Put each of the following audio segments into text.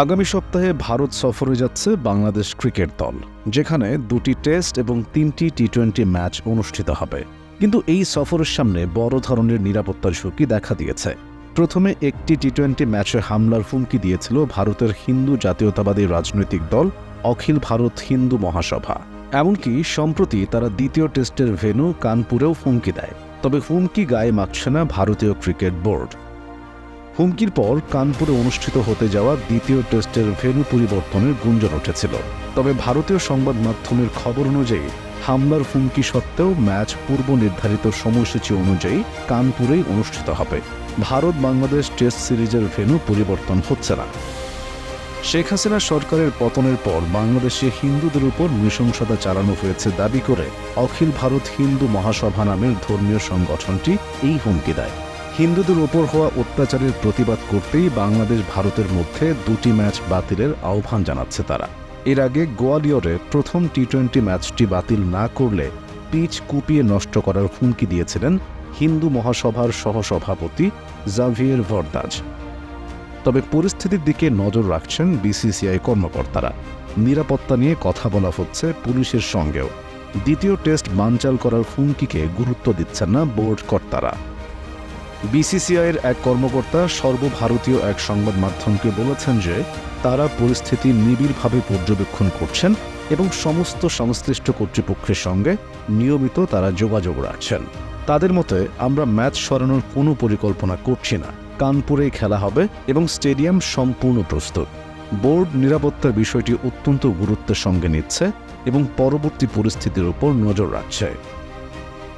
আগামী সপ্তাহে ভারত সফরে যাচ্ছে বাংলাদেশ ক্রিকেট দল, যেখানে দুটি টেস্ট এবং তিনটি টি টোয়েন্টি ম্যাচ অনুষ্ঠিত হবে। কিন্তু এই সফরের সামনে বড় ধরনের নিরাপত্তার ঝুঁকি দেখা দিয়েছে। প্রথমে একটি টি টোয়েন্টি ম্যাচে হামলার হুমকি দিয়েছিল ভারতের হিন্দু জাতীয়তাবাদী রাজনৈতিক দল অখিল ভারত হিন্দু মহাসভা। এমনকি সম্প্রতি তারা দ্বিতীয় টেস্টের ভেন্যু কানপুরেও হুমকি দেয়। তবে হুমকি গায়ে মাখছে না ভারতীয় ক্রিকেট বোর্ড। হুমকির পর কানপুরে অনুষ্ঠিত হতে যাওয়া দ্বিতীয় টেস্টের ভেন্যু পরিবর্তনের গুঞ্জন উঠেছিল। তবে ভারতীয় সংবাদ মাধ্যমের খবর অনুযায়ী, হামলার হুমকি সত্ত্বেও ম্যাচ পূর্ব নির্ধারিত সময়সূচি অনুযায়ী কানপুরেই অনুষ্ঠিত হবে। ভারত বাংলাদেশ টেস্ট সিরিজের ভেন্যু পরিবর্তন হচ্ছে না। শেখ হাসিনা সরকারের পতনের পর বাংলাদেশে হিন্দুদের উপর নৃশংসতা চালানো হয়েছে দাবি করে অখিল ভারত হিন্দু মহাসভা নামের ধর্মীয় সংগঠনটি এই হুমকি দেয়। হিন্দুদের ওপর হওয়া অত্যাচারের প্রতিবাদ করতেই বাংলাদেশ ভারতের মধ্যে দুটি ম্যাচ বাতিলের আহ্বান জানাচ্ছে তারা। এর আগে গোয়ালিয়রে প্রথম টি টোয়েন্টি ম্যাচটি বাতিল না করলে পিচ কুপিয়ে নষ্ট করার হুমকি দিয়েছিলেন হিন্দু মহাসভার সহসভাপতি জাভিয়ের ভরদাজ। তবে পরিস্থিতির দিকে নজর রাখছেন বিসিসিআই কর্মকর্তারা। নিরাপত্তা নিয়ে কথা বলা হচ্ছে পুলিশের সঙ্গেও। দ্বিতীয় টেস্ট বানচাল করার হুমকিকে গুরুত্ব দিচ্ছেন না বোর্ড কর্তারা। বিসিসিআইয়ের এক কর্মকর্তা সর্বভারতীয় এক সংবাদ মাধ্যমকে বলেছেন যে তারা পরিস্থিতি নিবিড়ভাবে পর্যবেক্ষণ করছেন এবং সমস্ত সংশ্লিষ্ট কর্তৃপক্ষের সঙ্গে নিয়মিত তারা যোগাযোগ রাখছেন। তাদের মতে, আমরা ম্যাচ সরানোর কোনো পরিকল্পনা করছি না। কানপুরেই খেলা হবে এবং স্টেডিয়াম সম্পূর্ণ প্রস্তুত। বোর্ড নিরাপত্তার বিষয়টি অত্যন্ত গুরুত্বের সঙ্গে নিচ্ছে এবং পরবর্তী পরিস্থিতির উপর নজর রাখছে।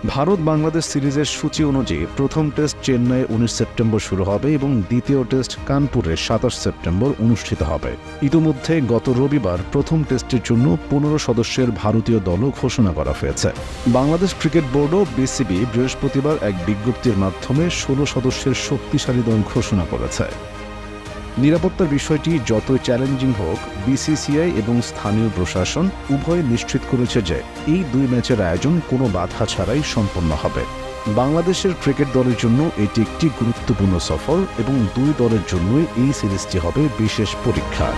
ভারত বাংলাদেশ সিরিজের সূচি অনুযায়ী প্রথম টেস্ট চেন্নাইয়ে উনিশ সেপ্টেম্বর শুরু হবে এবং দ্বিতীয় টেস্ট কানপুরে সাতাশ সেপ্টেম্বর অনুষ্ঠিত হবে। ইতিমধ্যে গত রবিবার প্রথম টেস্টের জন্য পনেরো সদস্যের ভারতীয় দলও ঘোষণা করা হয়েছে। বাংলাদেশ ক্রিকেট বোর্ডও বিসিবি বৃহস্পতিবার এক বিজ্ঞপ্তির মাধ্যমে ষোলো সদস্যের শক্তিশালী দল ঘোষণা করেছে। নিরাপত্তার বিষয়টি যতই চ্যালেঞ্জিং হোক, বিসিসিআই এবং স্থানীয় প্রশাসন উভয় নিশ্চিত করেছে যে এই দুই ম্যাচের আয়োজন কোনো বাধা ছাড়াই সম্পন্ন হবে। বাংলাদেশের ক্রিকেট দলের জন্য এটি একটি গুরুত্বপূর্ণ সফর এবং দুই দলের জন্যই এই সিরিজটি হবে বিশেষ পরীক্ষা।